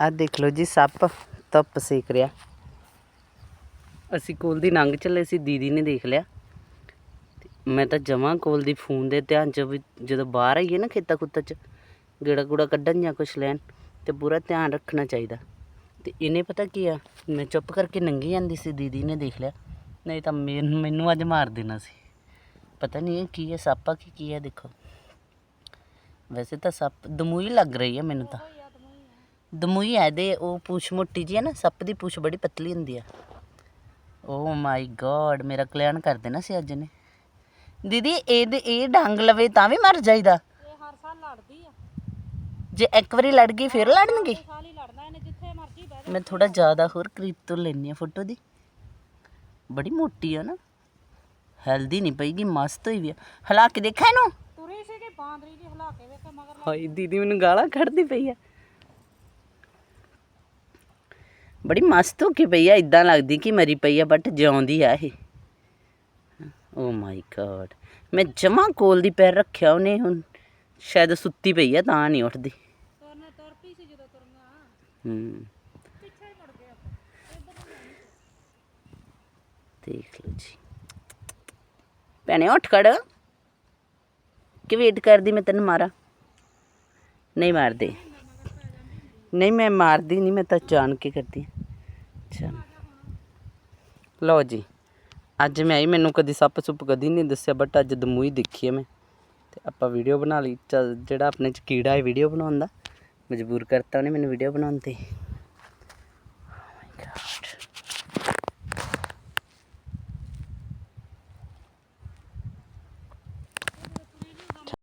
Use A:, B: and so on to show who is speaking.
A: ਆਹ ਦੇਖ ਲਓ ਜੀ, ਸੱਪ ਧੁੱਪ ਸੇਕ ਰਿਹਾ। ਅਸੀਂ ਕੋਲ ਦੀ ਲੰਘ ਚੱਲੇ ਸੀ, ਦੀਦੀ ਨੇ ਦੇਖ ਲਿਆ। ਮੈਂ ਤਾਂ ਜਮਾਂ ਕੋਲ ਦੀ ਫੋਨ ਦੇ ਧਿਆਨ ਚ ਵੀ ਜਦੋਂ ਬਾਹਰ ਆਈਏ ਨਾ ਖੇਤਾਂ ਖੁੱਤਾਂ ਚ, ਗੇੜਾ ਗੂੜਾ ਕੱਢਣ ਜਾਂ ਕੁਛ ਲੈਣ, ਤੇ ਪੂਰਾ ਧਿਆਨ ਰੱਖਣਾ ਚਾਹੀਦਾ। ਤੇ ਇਹਨੇ ਪਤਾ ਕੀ ਆ, ਮੈਂ ਚੁੱਪ ਕਰਕੇ ਨੰਗੀ ਜਾਂਦੀ ਸੀ, ਦੀਦੀ ਨੇ ਦੇਖ ਲਿਆ। ਨਹੀਂ ਤਾਂ ਮੈਨੂੰ ਮੈਨੂੰ ਅੱਜ ਮਾਰ ਦੇਣਾ ਸੀ। ਪਤਾ ਨਹੀਂ ਇਹ ਕੀ ਹੈ ਸੱਪ ਆ ਕਿ ਕੀ ਹੈ ਦੇਖੋ। ਵੈਸੇ ਤਾਂ ਸੱਪ ਦਮੂਈ ਲੱਗ ਰਹੀ ਹੈ ਮੈਨੂੰ ਤਾਂ। ਦਮੂਈ ਹੈ ਦੇ ਉਹ ਪੂਛ ਮੋਟੀ ਜੀ ਹੈ ਨਾ ਸੱਪ ਦੀ ਪੂਛ ਬੜੀ ਪਤਲੀ ਹੁੰਦੀ ਆ। ਓ ਮਾਈ ਗॉड ਮੇਰਾ ਕਲਿਆਣ ਕਰ ਦੇਣਾ ਸੀ ਅੱਜ ਨੇ ਦੀਦੀ ਇਹ ਇਹ ਡੰਗ ਲਵੇ ਤਾਂ ਵੀ ਮਰ ਜਾਈਦਾ।
B: ਇਹ ਹਰ ਸਾਲ ਲੜਦੀ ਆ।
A: ਜੇ ਇੱਕ ਵਾਰੀ ਲੜ ਗਈ ਫਿਰ ਲੜਨਗੇ? ਮੈਂ ਥੋੜਾ ਜ਼ਿਆਦਾ ਹੋਰ ਕਰੀਬ ਤੋਂ ਲੈਣੀ ਆ ਫੋਟੋ ਦੀ। ਬੜੀ ਮੋਟੀ ਆ ਨਾ। ਹੈਲਦੀ ਨਹੀਂ ਪਈਗੀ ਮਸਤ ਹੋਈ ਵੀ ਹਲਾ ਕੇ ਦੇਖਾ ਇਹਨੂੰ?
B: ਤੁਰੀ ਸੀਗੀ ਬਾਂਦਰੀ ਜੀ ਹਿਲਾ ਕੇ ਵੇਖ ਮਗਰ
A: ਹਾਏ ਦੀਦੀ ਮੈਨੂੰ ਗਾਲਾਂ ਕੱਢਦੀ ਪਈ ਆ। ਬੜੀ ਮਸਤ ਹੋ ਕੇ ਪਈ ਆ ਇਦਾਂ ਲੱਗਦੀ ਕਿ ਮਰੀ ਪਈ ਆ ਬਟ ਜਿਉਂਦੀ ਆ ਇਹ। ਓ ਮਾਈ ਗॉड ਮੈਂ ਜਮਾ ਕੋਲ ਦੀ ਪੈਰ ਰੱਖਿਆ ਉਹਨੇ ਹੁਣ। ਸ਼ਾਇਦ ਸੁੱਤੀ ਪਈ ਆ, ਤਾਂ ਨਹੀਂ ਉੱਠਦੀ।
B: ਤੁਰਨੇ ਤੁਰ ਪਈ ਸੀ ਜਦੋਂ ਤੁਰਨਾ
A: ਹੂੰ।
B: ਪਿੱਛੇ ਮੁੜ ਗਏ
A: ਦੇਖ ਲਓ ਜੀ। ਭੈਣੇ, ਉੱਠ ਖੜ। ਕਿ ਵੇਟ ਕਰਦੀ ਮੈਂ ਤੈਨੂੰ ਮਾਰਾਂ? ਨਹੀਂ ਮਾਰਦੇ। ਨਹੀਂ, ਮੈਂ ਮਾਰਦੀ ਨਹੀਂ, ਮੈਂ ਤਾਂ ਜਾਣ ਕੇ ਕਰਦੀ। ਅੱਛਾ। ਲਓ ਜੀ, ਅੱਜ ਮੈਂ ਆਈ, ਮੈਨੂੰ ਕਦੀ ਸੱਪ ਸੁੱਪ ਕਦੀ ਨਹੀਂ ਦੱਸਿਆ ਬਟ ਅੱਜ ਦਮੂਈ ਦੇਖੀ ਹੈ ਮੈਂ। ਤੇ ਆਪਾਂ ਵੀਡੀਓ ਬਣਾ ਲਈ, ਚੱਲ ਜਿਹੜਾ ਆਪਣੇ ਚ ਕੀੜਾ ਹੈ ਵੀਡੀਓ ਬਣਾਉਣ ਦਾ, ਮਜਬੂਰ ਕਰਤਾ ਉਹਨੇ ਮੈਨੂੰ ਵੀਡੀਓ ਬਣਾਉਣ ਤੇ।